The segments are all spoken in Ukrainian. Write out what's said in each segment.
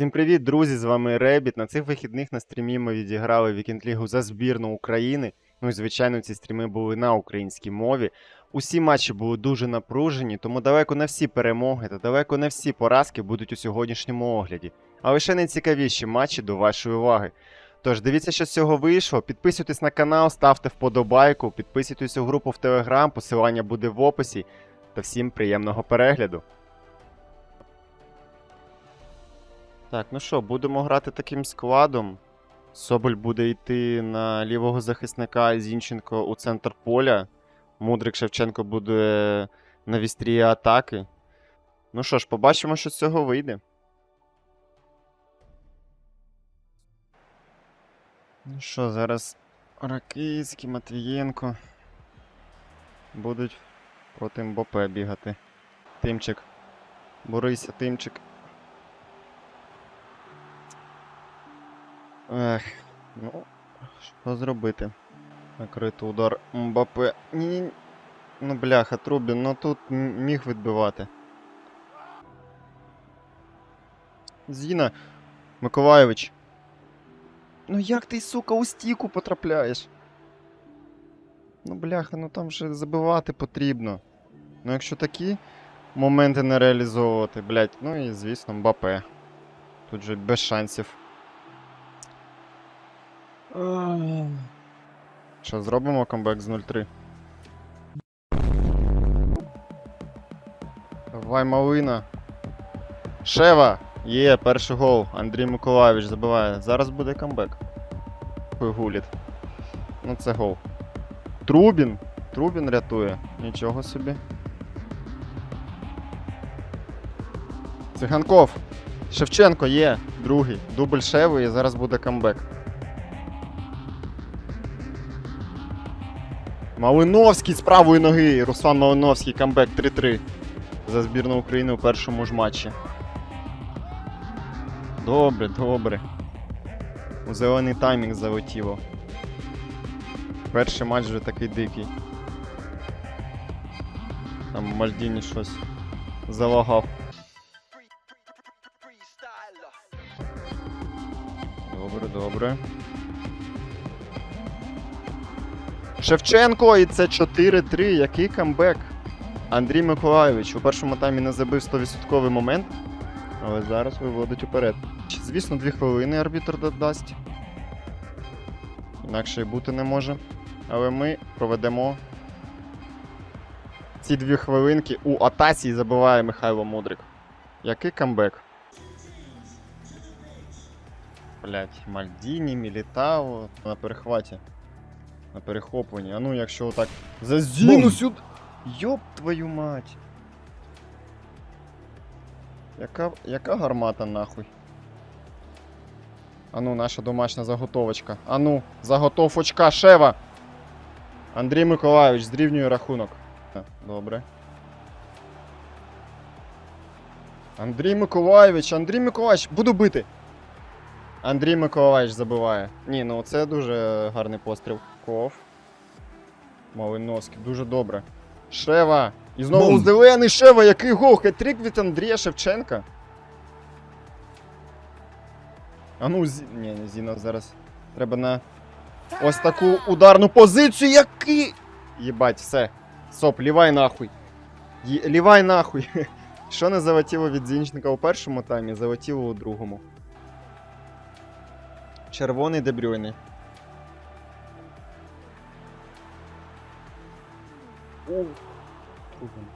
Всім привіт, друзі! З вами Ребіт. На цих вихідних на стрімі ми відіграли Вікенд Лігу за збірну України. Ну і звичайно, ці стріми були на українській мові. Усі матчі були дуже напружені, тому далеко не всі перемоги та далеко не всі поразки будуть у сьогоднішньому огляді. А лише найцікавіші матчі до вашої уваги. Тож дивіться, що з цього вийшло. Підписуйтесь на канал, ставте вподобайку, підписуйтесь у групу в Телеграм, посилання буде в описі. Та всім приємного перегляду. Так, ну що, будемо грати таким складом. Соболь буде йти на лівого захисника Зінченко у центр поля. Мудрик Шевченко буде на вістрії атаки. Ну що ж, побачимо, що з цього вийде. Ну що, зараз Ракицький, Матвієнко будуть проти Мбопе бігати. Тимчик. Борися, Тимчик. Ех, ну, що зробити? Накритий удар Мбапе. Ні. Ну, бляха, Трубін, ну тут міг відбивати. Зіна. Миколайович. Ну як ти, сука, у стіку потрапляєш? Ну, бляха, ну там же забивати потрібно. Ну, якщо такі моменти не реалізовувати, блядь, ну і звісно, Мбапе. Тут же без шансів. Що, зробимо камбек з 0-3? Давай, Малина. Шева! Є, перший гол. Андрій Миколаївич забиває. Зараз буде камбек. Гуліт. Ну це гол. Трубін. Трубін рятує. Нічого собі. Циганков. Шевченко є. Другий. Дубль Шеви і зараз буде камбек. Малиновський з правої ноги. Руслан Малиновський, камбек 3-3 за збірну України у першому ж матчі. Добре, добре. У зелений таймінг залетіло. Перший матч вже такий дикий. Там Мальдіні щось залагав. Добре, добре. Шевченко, і це 4-3. Який камбек? Андрій Миколайович у першому таймі не забив 100% момент, але зараз виводить уперед. Звісно, дві хвилини арбітр додасть. Інакше й бути не може. Але ми проведемо ці дві хвилинки у атаці і забиває Михайло Мудрик. Який камбек? Блять, Мальдіні, Мілітао на перехваті. На перехопленні. А ну, якщо отак. За Зіну сюди. Йоп твою мать. Яка, яка гармата нахуй? Ану, наша домашня заготовочка. Ану, заготовочка Шева. Андрій Миколайович зрівнює рахунок. Добре. Андрій Миколайович, Андрій Миколайович, буду бити. Андрій Миколайович забиває. Ні, ну це дуже гарний постріл. Ков. Малиновський, дуже добре. Шева. І знову Бум! зелений Шева, який гол! Хет-трик від Андрія Шевченка. А ну, зі... Ні, не Зіно, зараз. Треба на ось таку ударну позицію, який. Єбать, все. Соп, лівай нахуй. Є... Лівай нахуй. Що не залетіло від Зінченка у першому таймі, залетіло у другому. Червоний дебрюйний.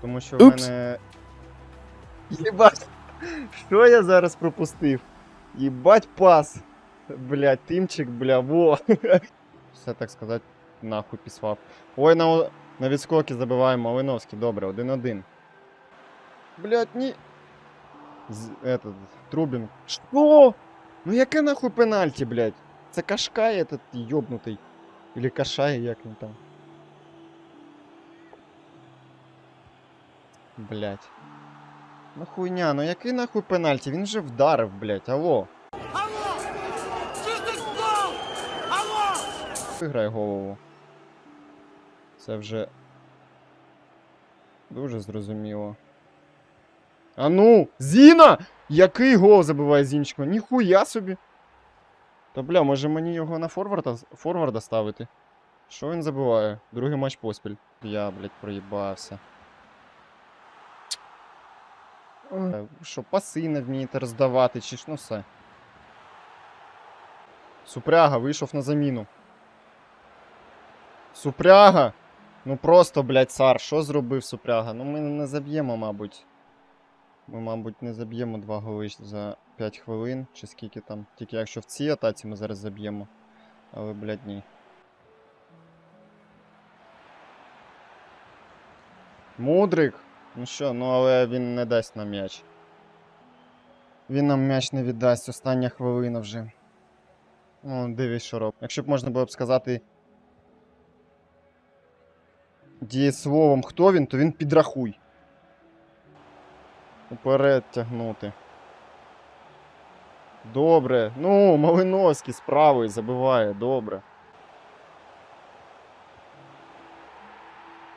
Тому що в мене. Єбать! Що я зараз пропустив? Єбать пас! Блять, тимчик, бля, во! Все так сказати, нахуй пісвав. Ой, на, на відскоки забиваємо Малиновський, добре, 1-1. Блять, ні. З, этот, Трубін. Що? Ну яке нахуй пенальті, блять? Це Кашкай этот йобнутий. Или Кашай, як він там. Блять. Ну хуйня, ну який нахуй пенальті? Він же вдарив, блять, алло. Виграй голову. Це вже дуже зрозуміло. А ну, Зіна! Який гол забиває Зінченко? Ніхуя собі. Та бля, може мені його на форварда, форварда ставити? Що він забиває? Другий матч поспіль. Я, блядь, проїбався. Ой, Що, паси не вмієте роздавати, чи ж ну все. Супряга вийшов на заміну. Супряга! Ну просто, блядь, цар, що зробив Супряга? Ну ми не заб'ємо, мабуть. Ми, мабуть, не заб'ємо два голи за 5 хвилин, чи скільки там. Тільки якщо в цій атаці ми зараз заб'ємо. Але, блядь, ні. Мудрик. Ну що, ну але він не дасть нам м'яч. Він нам м'яч не віддасть, остання хвилина вже. Ну, дивись, що робить. Якщо б можна було б сказати дієсловом, хто він, то він підрахуй. Уперед тягнути. Добре. Ну, Малиновський з правої забиває, добре.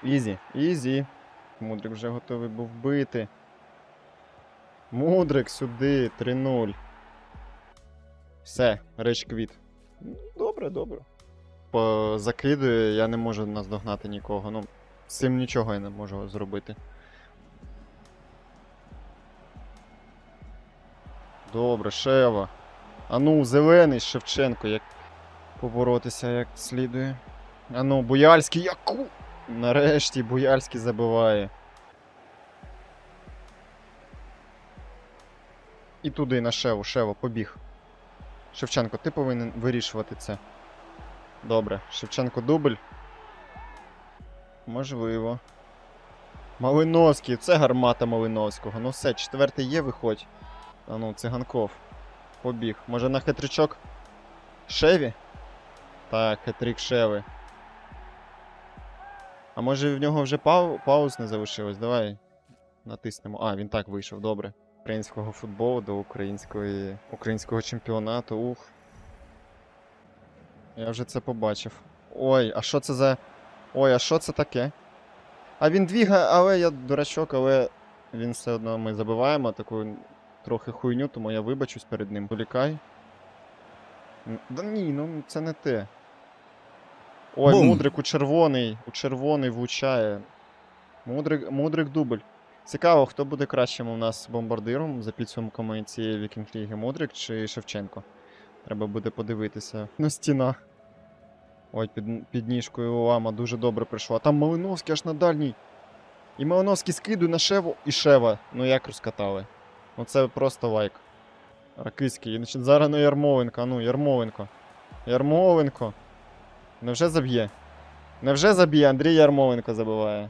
Ізі, ізі. Мудрик вже готовий був бити. Мудрик сюди, 3-0. Все, реч квіт. Добре, добре. По закидую, я не можу наздогнати нікого. Ну, з цим нічого я не можу зробити. Добре, Шева. А ну, зелений Шевченко, як поборотися як слідує. А ну, Буяльський, яку? Нарешті Буяльський забиває. І туди на Шеву, Шево, побіг. Шевченко, ти повинен вирішувати це. Добре, Шевченко дубль. Можливо. Малиновський, це гармата Малиновського. Ну все, четвертий є, виходь. А ну, циганков. Побіг. Може на хитричок? Шеві? Так, хитрик Шеви. А може в нього вже пау... пауз не залишилось? Давай натиснемо. А, він так вийшов, добре. Українського футболу до української... українського чемпіонату. Ух. Я вже це побачив. Ой, а що це за. Ой, а що це таке? А він двігає, але я дурачок, але він все одно ми забиваємо таку трохи хуйню, тому я вибачусь перед ним. Полікай. Да ні, ну це не те. Ой, Бум. мудрик у червоний, у червоний влучає. Мудрик, мудрик дубль. Цікаво, хто буде кращим у нас бомбардиром за підсумками цієї вікінг-ліги, Мудрик чи Шевченко. Треба буде подивитися. Ну, стіна. Ой, під, під ніжкою Лама дуже добре прийшла. Там Малиновський аж на дальній. І Малиновський скидує на Шеву і Шева. Ну як розкатали. Ну це просто лайк. Ракиський. Значить, зараз на Ярмоленко. Ну, Ярмоленко. Ярмоленко. Невже заб'є? Невже заб'є? Андрій Ярмоленко забиває.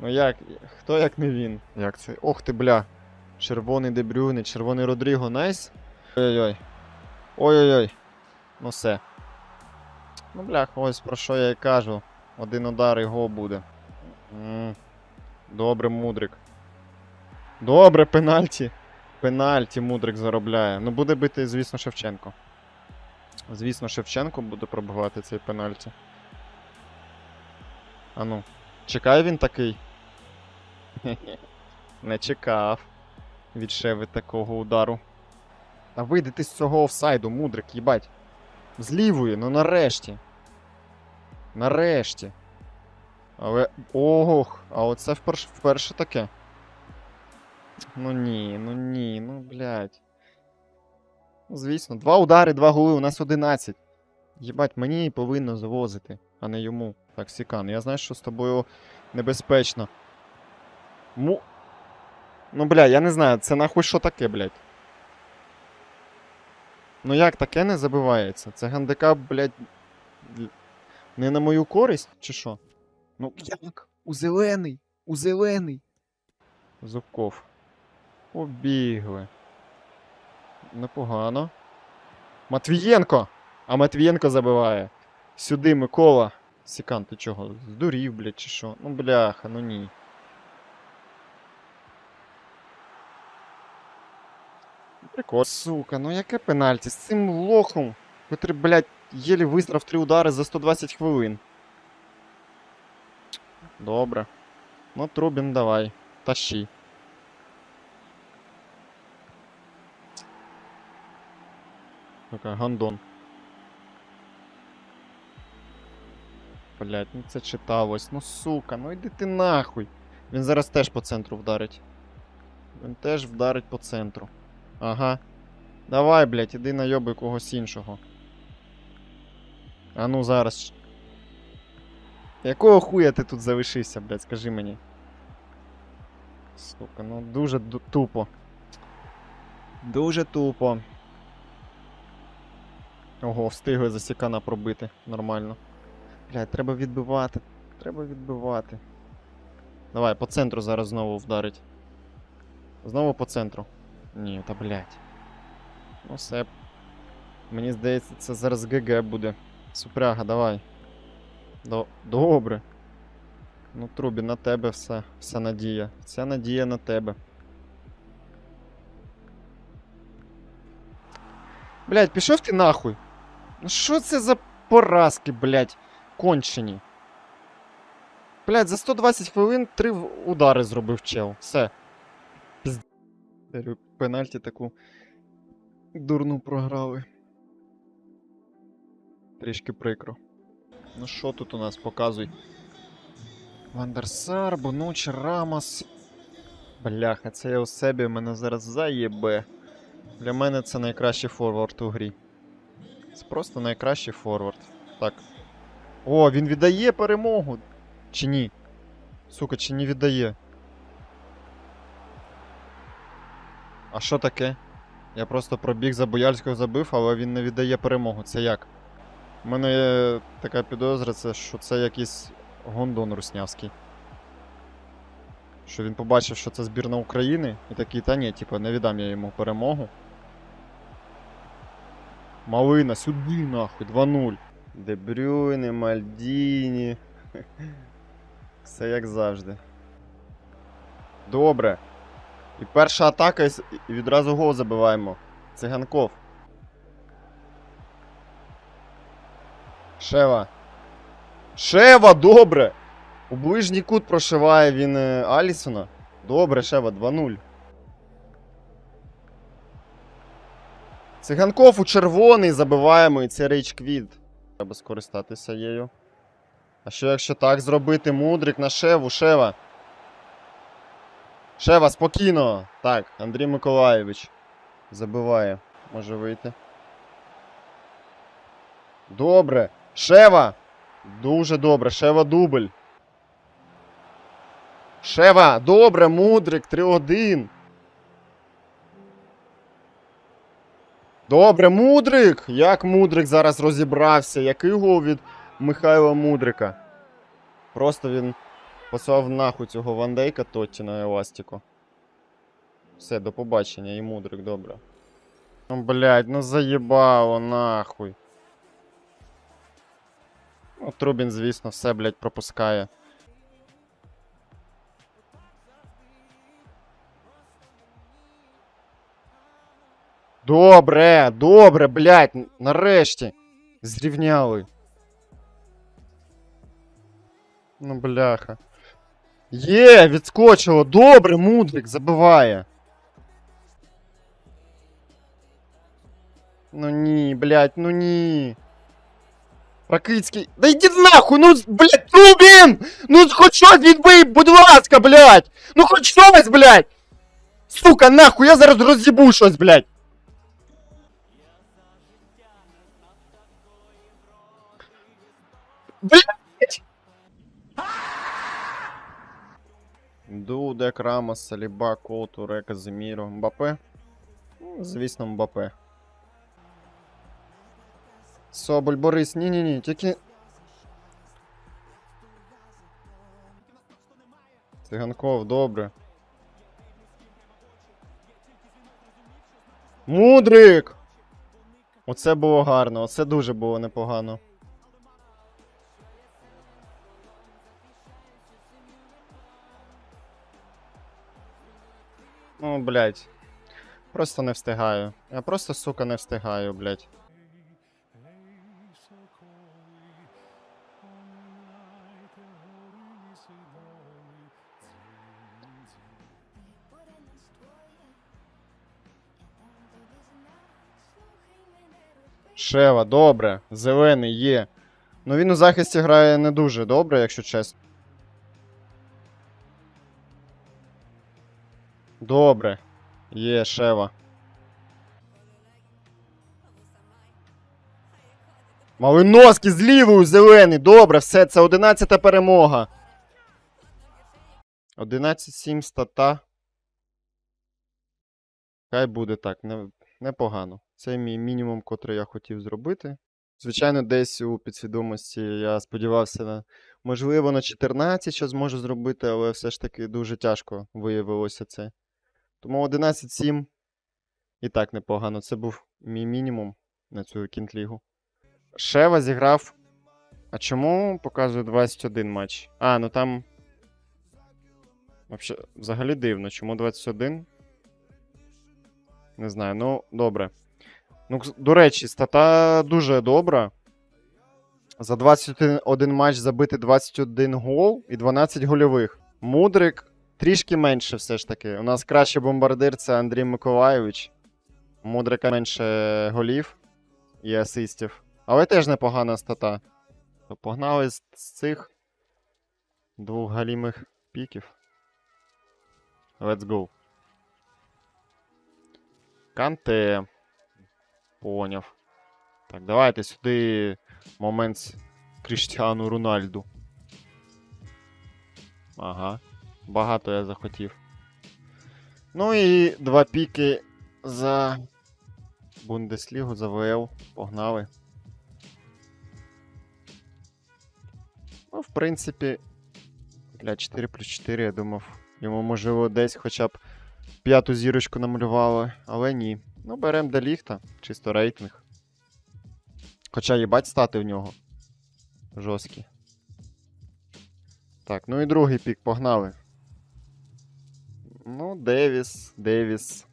Ну як? Хто як не він? Як це? Ох ти, бля. Червоний Дебрюни, червоний Родріго, найс. Ой-ой-ой. Ой-ой-ой. Ну все. Ну, блях, ось про що я і кажу. Один удар і гол буде. М, Добре, мудрик. Добре, пенальті. Пенальті мудрик заробляє. Ну буде бити, звісно, Шевченко. Звісно, Шевченко буде пробивати цей пенальті. А ну. Чекає він такий? Не чекав. Від Шеви такого удару. Та вийди ти з цього офсайду, мудрик, їбать. З лівої, ну нарешті. Нарешті. Але. Ох, а оце вперше, вперше таке. Ну ні, ну ні, ну блядь. Ну, звісно, два удари, два голи, у нас 11. Єбать, мені повинно завозити, а не йому. Так, Сікан, я знаю, що з тобою небезпечно. Му. Ну, бля, я не знаю, це нахуй що таке, блядь. Ну як таке не забивається? Це гандикап, блядь, не на мою користь, чи що? Ну як? У зелений! У зелений! Зубков. Побігли. Непогано. Матвієнко! А Матвієнко забиває. Сюди, Микола. Сікан, ти чого? Здурів, блядь, чи що? Ну бляха, ну ні. Прикол. Сука, ну яке пенальті? З цим лохом, котрий, блядь, єлі вистрав три удари за 120 хвилин. Добре. Ну, Трубін, давай. Тащи. Така гандон. Блять, ну це читалось. Ну сука, ну йди ти нахуй. Він зараз теж по центру вдарить. Він теж вдарить по центру. Ага. Давай, блять, іди найобуй когось іншого. А ну зараз. Якого хуя ти тут залишився, блядь, скажи мені. Сука, ну дуже тупо. Дуже тупо. Ого, встигли засікана пробити. Нормально. Блядь, треба відбивати. Треба відбивати. Давай, по центру зараз знову вдарить. Знову по центру. Ні, та блядь. Ну все. Мені здається, це зараз ГГ буде. Супряга, давай. До... Добре. Ну, Трубі, на тебе все. Вся надія. Вся надія на тебе. Блядь, пішов ти нахуй. Ну що це за поразки, блядь, кончені? Блядь, за 120 хвилин три удари зробив чел. Все. Пізд... Пенальті таку дурну програли. Трішки прикро. Ну що тут у нас показуй? Вандерсар, Бонуч, Рамос. Бляха, це я у себе мене зараз заєбе. Для мене це найкращий форвард у грі. Це просто найкращий форвард. Так. О, він віддає перемогу. Чи ні? Сука, чи не віддає? А що таке? Я просто пробіг за Бояльського забив, але він не віддає перемогу. Це як? У мене є така підозра, це, що це якийсь гондон руснявський. Що він побачив, що це збірна України, і такий, та ні, типу, не віддам я йому перемогу. Малина, сюди нахуй, 2-0. Дебрюйне, Мальдіні. Все як завжди. Добре. І перша атака, і відразу гол забиваємо. Циганков. Шева. Шева, добре! У ближній кут прошиває він е, Алісона. Добре, Шева, 2-0. Циганков у червоний забиваємо і це рейдж квіт. Треба скористатися її. А що якщо так зробити? Мудрик на Шеву, Шева. Шева, спокійно. Так, Андрій Миколаєвич. Забиває. Може вийти. Добре. Шева! Дуже добре. Шева дубль. Шева, добре, Мудрик, 3-1. Добре, Мудрик! Як Мудрик зараз розібрався? Який гол від Михайла Мудрика? Просто він послав нахуй цього Вандейка Тотті на еластику. Все, до побачення, і Мудрик, добре. Ну, блядь, ну заєбало нахуй. Ну, Трубін, звісно, все, блядь, пропускає. Добре, добре, блядь, н- нарешті. Зрівняли. Ну, бляха. Є, відскочило. Добре, Мудрик забиває. Ну ні, блядь, ну ні. Ракицький. Да йди нахуй, ну, блядь, Трубін! Ну хоч щось відбий, будь ласка, блядь! Ну хоч щось, блядь! Сука, нахуй, я зараз роз'їбу щось, блядь! Блядь! Дудек, Рамос, Саліба, Коту, Река, Земіро, Мбапе. Звісно, Мбапе. Соболь, Борис, ні-ні-ні, тільки. Циганков, добре. Мудрик! Оце було гарно, оце дуже було непогано. Ну, блядь. Просто не встигаю. Я просто, сука, не встигаю, блядь. Шева, добре. Зелений є. Ну він у захисті грає не дуже добре, якщо чесно. Добре. Є, Шева. Малиновський з лівою зелений. Добре, все, це 11 перемога. 11-7 стата. Хай буде так, не, непогано. Це мій мінімум, котрий я хотів зробити. Звичайно, десь у підсвідомості я сподівався на, можливо, на 14 що зможу зробити, але все ж таки дуже тяжко виявилося це. Тому 11-7 і так непогано. Це був мій мінімум на цю кінтлігу. Шева зіграв. А чому показує 21 матч? А, ну там. Вообще, взагалі дивно. Чому 21? Не знаю, ну, добре. Ну, до речі, стата дуже добра. За 21 матч забити 21 гол і 12 гольових. Мудрик трішки менше все ж таки. У нас кращий бомбардир це Андрій Миколайович. Мудрика менше голів і асистів. Але теж непогана стата. То погнали з, цих двох галімих піків. Let's go. Канте. Поняв. Так, давайте сюди момент з Кріштіану Рональду. Ага. Багато я захотів. Ну і два піки за Бундеслігу, за ВЛ. Погнали. Ну, в принципі, для 4 плюс 4, я думав, йому можливо десь хоча б п'яту зірочку намалювали, але ні. Ну, беремо до ліхта, чисто рейтинг. Хоча їбать стати в нього. Жорсткі. Так, ну і другий пік, погнали. Ну, Девіс, Девіс.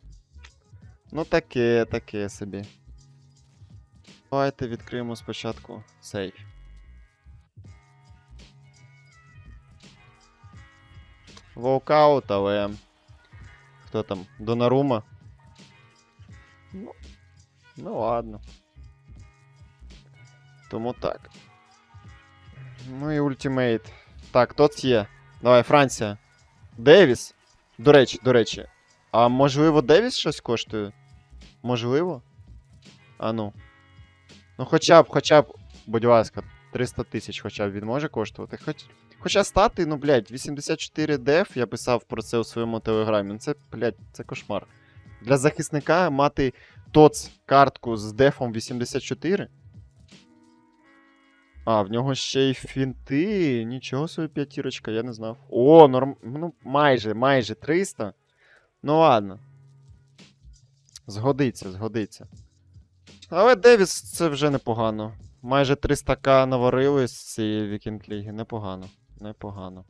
Ну, таке, таке собі. Давайте відкриємо спочатку сейф. Волкаут, але. Хто там? Донарума? Ну, ну ладно. Тому так. Ну і ультимейт. Так, тот є. Давай, Франція. Девіс. До речі, до речі. А можливо, Девіс щось коштує? Можливо? А ну. Ну хоча б, хоча б, будь ласка, 300 тисяч хоча б він може коштувати. Хоч, хоча стати, ну, блядь, 84 деф, я писав про це у своєму телеграмі. Ну це, блядь, це кошмар. Для захисника мати ТОЦ картку з дефом 84. А, в нього ще й фінти. Нічого собі п'ятірочка, я не знав. О, норм... ну майже, майже 300. Ну ладно. Згодиться, згодиться. Але Девіс це вже непогано. Майже 300к наварили з цієї вікенд ліги. Непогано. Непогано.